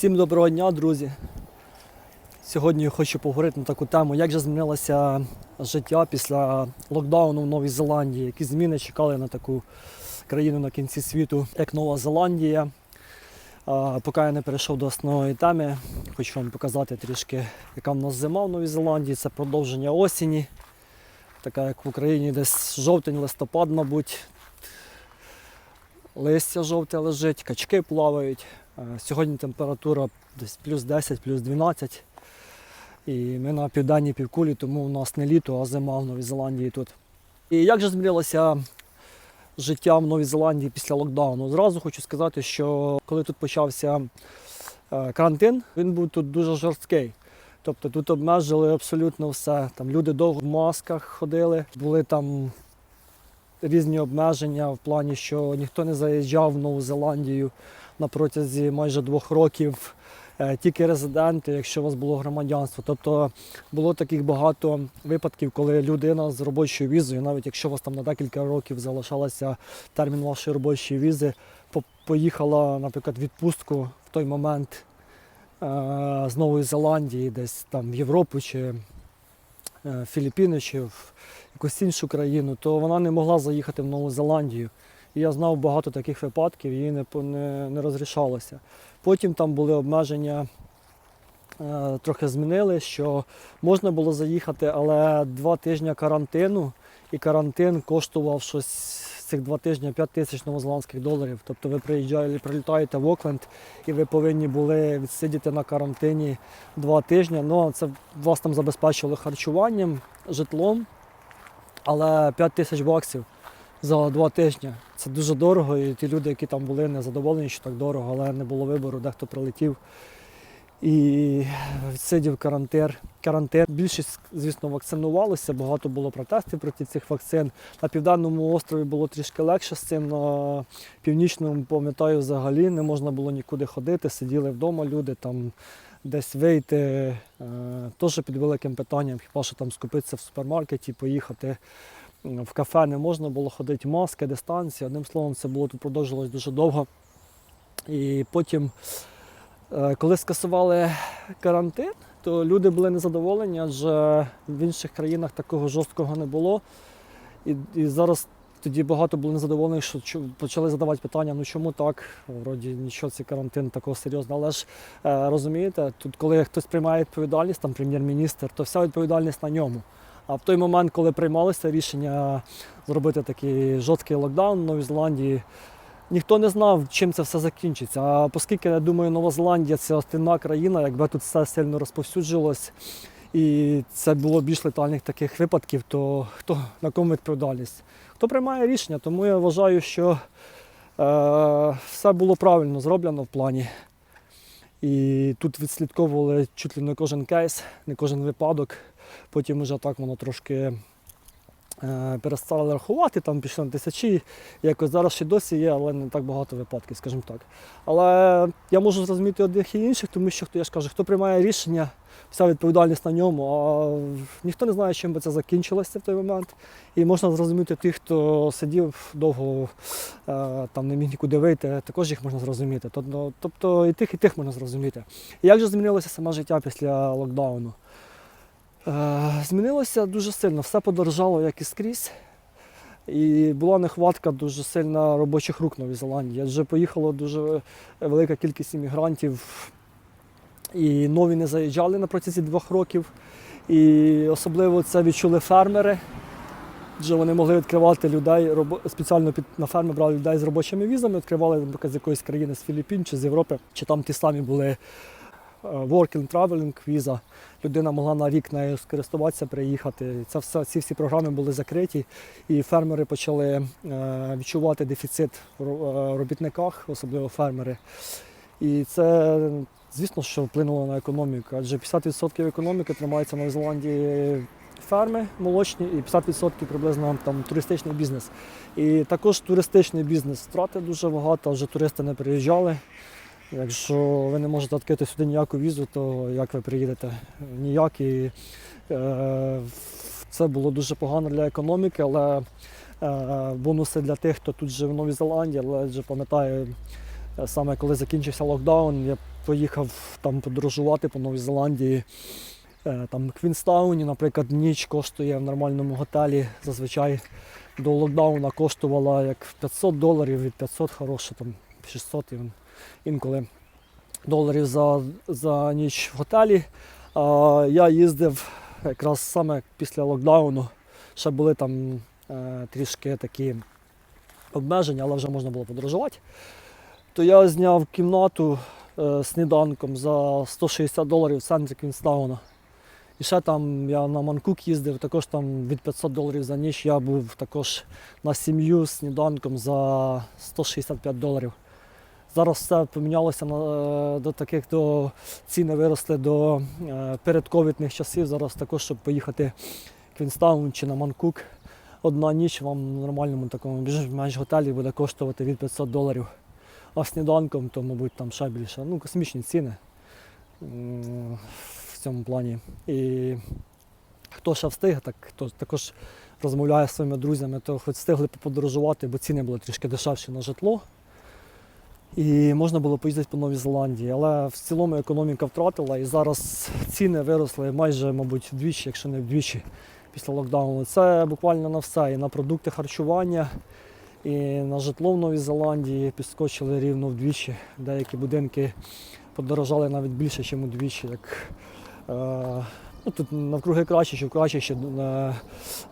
Всім доброго дня, друзі. Сьогодні я хочу поговорити на таку тему, як же змінилося життя після локдауну в Новій Зеландії, які зміни чекали на таку країну на кінці світу, як Нова Зеландія. Поки я не перейшов до основної теми, хочу вам показати трішки, яка в нас зима в Новій Зеландії. Це продовження осені, така як в Україні, десь жовтень-листопад, мабуть. Листя жовте лежить, качки плавають. Е, Сьогодні температура десь плюс 10, плюс 12. І ми на південній півкулі, тому у нас не літо, а зима в Новій Зеландії тут. І як же змінилося життя в Новій Зеландії після локдауну? Зразу хочу сказати, що коли тут почався е, карантин, він був тут дуже жорсткий. Тобто тут обмежили абсолютно все. Там люди довго в масках ходили, були там різні обмеження в плані, що ніхто не заїжджав в Нову Зеландію на протязі майже двох років. Е, Тільки резиденти, якщо у вас було громадянство. Тобто було таких багато випадків, коли людина з робочою візою, навіть якщо у вас там на декілька років залишалося термін вашої робочої візи, поїхала, наприклад, відпустку в той момент е, з Нової Зеландії, десь там в Європу чи е, Філіппіни, чи в якусь іншу країну, то вона не могла заїхати в Нову Зеландію. І я знав багато таких випадків, їй не, не, не розрішалося. Потім там були обмеження, е, трохи змінили, що можна було заїхати, але два тижні карантину, і карантин коштував щось цих два тижні 5 тисяч новозеландських доларів. Тобто ви приїжджаєте, прилітаєте в Окленд і ви повинні були відсидіти на карантині два тижні. Ну, це вас там забезпечували харчуванням, житлом, але 5 тисяч баксів за два тижні. Це дуже дорого, і ті люди, які там були, не задоволені, що так дорого, але не було вибору, дехто прилетів і відсидів карантин. карантин. Більшість, звісно, вакцинувалися, багато було протестів проти цих вакцин. На південному острові було трішки легше з цим. На північному, пам'ятаю, взагалі не можна було нікуди ходити, сиділи вдома люди там. Десь вийти е, теж під великим питанням, хіба що там скупитися в супермаркеті, поїхати в кафе не можна було ходити, маски, дистанція. Одним словом, це було тут продовжилось дуже довго. І потім, е, коли скасували карантин, то люди були незадоволені, адже в інших країнах такого жорсткого не було. І, і зараз тоді багато було незадоволених, що почали задавати питання, ну чому так? Вроді нічого цей карантин такого серйозного. Але ж е, розумієте, тут коли хтось приймає відповідальність, там прем'єр-міністр, то вся відповідальність на ньому. А в той момент, коли приймалося рішення зробити такий жорсткий локдаун в Новій Зеландії, ніхто не знав, чим це все закінчиться. А оскільки, я думаю, Нова Зеландія це остинна країна, якби тут все сильно розповсюджилось, і це було більш летальних таких випадків, то хто на кому відповідальність? Хто приймає рішення? Тому я вважаю, що е, все було правильно зроблено в плані. І тут відслідковували чуть ли не кожен кейс, не кожен випадок. Потім вже так воно трошки е, перестали рахувати, там пішло на тисячі. Якось зараз ще досі є, але не так багато випадків, скажімо так. Але я можу зрозуміти одних і інших, тому що хто я ж кажу, хто приймає рішення, вся відповідальність на ньому. А ніхто не знає, чим би це закінчилося в той момент. І можна зрозуміти тих, хто сидів довго, е, там не міг нікуди вийти, також їх можна зрозуміти. Тобто, тобто і тих, і тих можна зрозуміти. І як же змінилося саме життя після локдауну? Е, Змінилося дуже сильно, все подорожало, як і скрізь. І була нехватка дуже сильна робочих рук в Новій Зеландії. Адже поїхало дуже велика кількість іммігрантів, і нові не заїжджали на протязі двох років. І особливо це відчули фермери. Адже вони могли відкривати людей, спеціально на ферми брали людей з робочими візами, відкривали наприклад, з якоїсь країни, з Філіппін чи з Європи, чи там ті самі були е, working traveling віза. Людина могла на рік нею скористуватися, приїхати. Це все, ці всі програми були закриті, і фермери почали е, відчувати дефіцит в е, робітниках, особливо фермери. І це, звісно, що вплинуло на економіку, адже 50% економіки тримається на Зеландії ферми молочні і 50% приблизно там туристичний бізнес. І також туристичний бізнес втрати дуже багато, адже туристи не приїжджали. Якщо ви не можете відкрити сюди ніяку візу, то як ви приїдете? Ніяк. І, е, це було дуже погано для економіки, але е, бонуси для тих, хто тут живе в Новій Зеландії, але вже пам'ятаю, е, саме коли закінчився локдаун, я поїхав там подорожувати по Новій Зеландії. Е, Там в Квінстауні, наприклад, ніч коштує в нормальному готелі. Зазвичай до локдауна коштувала як 500 доларів, від 500 хороше, там 600 ін- інколи доларів за, за ніч в готелі. А я їздив якраз саме після локдауну. Ще були там е, трішки такі обмеження, але вже можна було подорожувати. То я зняв кімнату е, сніданком за 160 доларів в центрі Квінстауна. І ще там я на Манкук їздив, також там від 500 доларів за ніч я був також на сім'ю сніданком за 165 доларів. Зараз все помінялося е, до таких до ціни виросли до е, передковідних часів. Зараз також, щоб поїхати в Квінстаун чи на Манкук, одна ніч вам в нормальному такому більш готелі буде коштувати від 500 доларів. А сніданком, то, мабуть, там ще більше. Ну, космічні ціни в цьому плані. І хто ще встиг, так хто також розмовляє зі своїми друзями, то хоч встигли подорожувати, бо ціни були трішки дешевші на житло. І можна було поїздити по Новій Зеландії, але в цілому економіка втратила і зараз ціни виросли майже, мабуть, вдвічі, якщо не вдвічі після локдауну. Це буквально на все. І на продукти харчування, і на житло в Новій Зеландії підскочили рівно вдвічі. Деякі будинки подорожали навіть більше, ніж удвічі. Як, е, ну, тут навкруги краще, що краще ще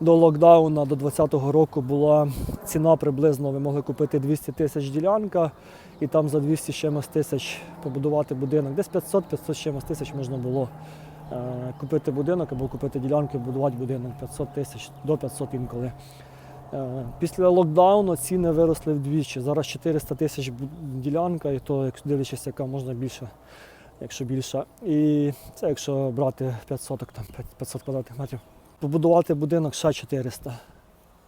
до локдауну до 2020 року була ціна приблизно, ви могли купити 200 тисяч ділянка і там за 200 чимось тисяч побудувати будинок. Десь 500-500 з чимось тисяч можна було е, купити будинок або купити ділянку і будувати будинок 500 тисяч до 500 інколи. Е, Після локдауну ціни виросли вдвічі. Зараз 400 тисяч ділянка, і то, як дивлячись, яка можна більше, якщо більше. І це якщо брати 500, там 500 квадратних метрів. Побудувати будинок ще 400,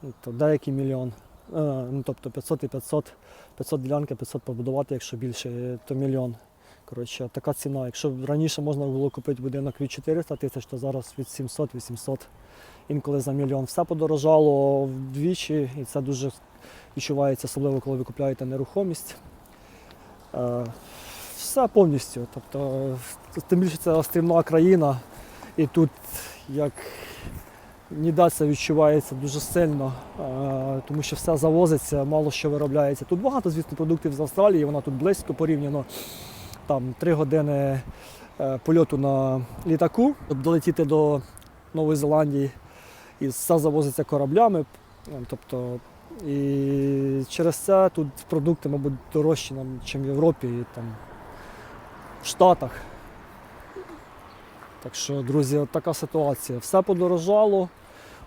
ну, то деякий мільйон. Е, Ну, тобто 500 і 500, 500 ділянки, 500 побудувати, якщо більше, то мільйон. Коротше, така ціна. Якщо раніше можна було купити будинок від 400 тисяч, то зараз від 700-800, інколи за мільйон. Все подорожало вдвічі, і це дуже відчувається, особливо коли ви купуєте нерухомість. Все повністю. Тобто, тим більше це острівна країна, і тут як ніде це відчувається дуже сильно, е, тому що все завозиться, мало що виробляється. Тут багато, звісно, продуктів з Австралії, вона тут близько порівняно. Там три години е, польоту на літаку, долетіти до Нової Зеландії, і все завозиться кораблями. Е, Тобто, і через це тут продукти, мабуть, дорожчі, ніж в Європі і там в Штатах. Так що, друзі, от така ситуація. Все подорожало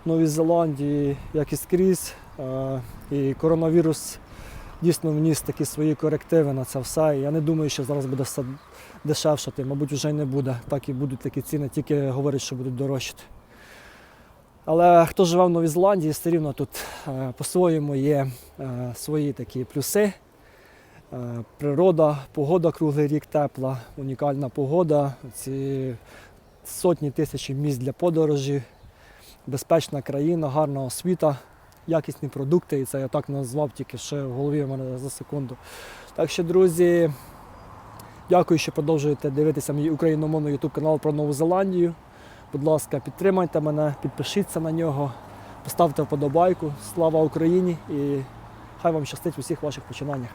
в Новій Зеландії, як і скрізь. Е, І коронавірус дійсно вніс такі свої корективи на це все. І я не думаю, що зараз буде все дешевшати. Мабуть, вже й не буде. Так і будуть такі ціни, тільки говорять, що будуть дорожчати. Але хто живе в Новій Зеландії, все рівно тут е, по-своєму є е, свої такі плюси. Е, Природа, погода круглий рік тепла, унікальна погода, ці сотні тисяч місць для подорожі, безпечна країна, гарна освіта, якісні продукти. І це я так назвав тільки ще в голові в мене за секунду. Так що, друзі, дякую, що продовжуєте дивитися мій україномовний YouTube канал про Нову Зеландію. Будь ласка, підтримайте мене, підпишіться на нього, поставте вподобайку. Слава Україні і хай вам щастить в усіх ваших починаннях.